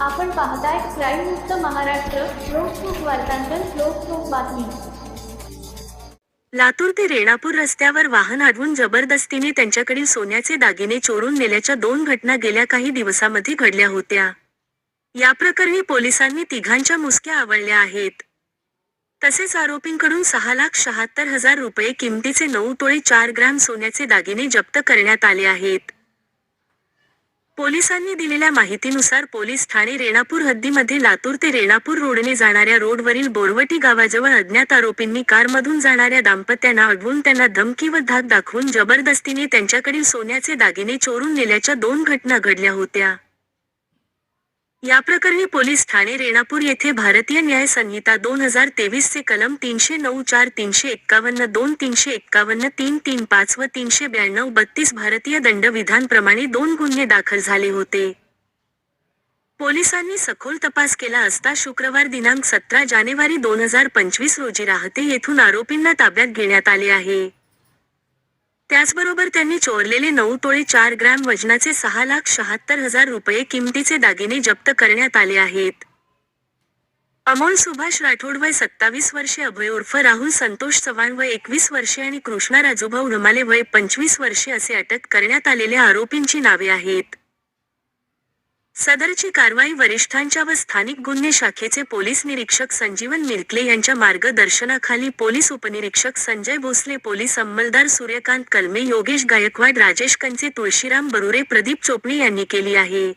आपण पाहताय क्राईम मुक्त महाराष्ट्र लोकसुख वार्तांकन लोकसुख बातमी. लातूर ते रेणापूर रस्त्यावर वाहन अडवून जबरदस्तीने त्यांच्याकडील सोन्याचे दागिने चोरून नेल्याच्या दोन घटना गेल्या काही दिवसामध्ये घडल्या होत्या. या प्रकरणी पोलिसांनी तिघांच्या मुसक्या आवळल्या आहेत. तसेच आरोपींकडून सहा लाख शहात्तर हजार रुपये किमतीचे नऊ तोळे चार ग्रॅम सोन्याचे दागिने जप्त करण्यात आले आहेत. पोलिसांनी दिलेल्या माहितीनुसार पोलीस ठाणे रेणापूर हद्दीमध्ये लातूर ते रेणापूर रोडने जाणाऱ्या रोडवरील बोरवटी गावाजवळ अज्ञात आरोपींनी कारमधून जाणाऱ्या दाम्पत्यांना अडवून त्यांना धमकी व धाक दाखवून जबरदस्तीने त्यांच्याकडील सोन्याचे दागिने चोरून नेल्याच्या दोन घटना घडल्या होत्या. या प्रकरणी पोलीस ठाणे रेणापूर येथे भारतीय न्याय संहिता दोन हजार तेवीस चे कलम तीनशे नऊ चार तीनशे एक्कावन्न दोन तीनशे एक्कावन्न तीन तीन पाच व तीनशे ब्याण्णव बत्तीस भारतीय दंडविधान प्रमाणे दोन गुन्हे दाखल झाले होते. पोलिसांनी सखोल तपास केला असता शुक्रवार दिनांक सतरा जानेवारी दोन हजार पंचवीस रोजी राहते येथून आरोपींना ताब्यात घेण्यात आले आहे. त्याचबरोबर त्यांनी चोरलेले नऊ तोळे चार ग्रॅम वजनाचे सहा लाख शहात्तर हजार रुपये किमतीचे दागिने जप्त करण्यात आले आहेत. अमोल सुभाष राठोड वय सत्तावीस वर्षे अभय उर्फ राहुल संतोष चव्हाण वय एकवीस वर्षे आणि कृष्णा राजूभाऊ ढमाले वय पंचवीस वर्षे असे अटक करण्यात आलेल्या आरोपींची नावे आहेत. सदरची कारवाई वरिष्ठांच्या व स्थानिक गुन्हे शाखेचे पोलीस निरीक्षक संजीवन मिरकले यांच्या मार्गदर्शनाखाली पोलीस उपनिरीक्षक संजय भोसले पोलीस अंमलदार सूर्यकांत कलमे योगेश गायकवाड राजेश कंचे तुळशीराम बरुरे प्रदीप चोपणे यांनी केली आहे.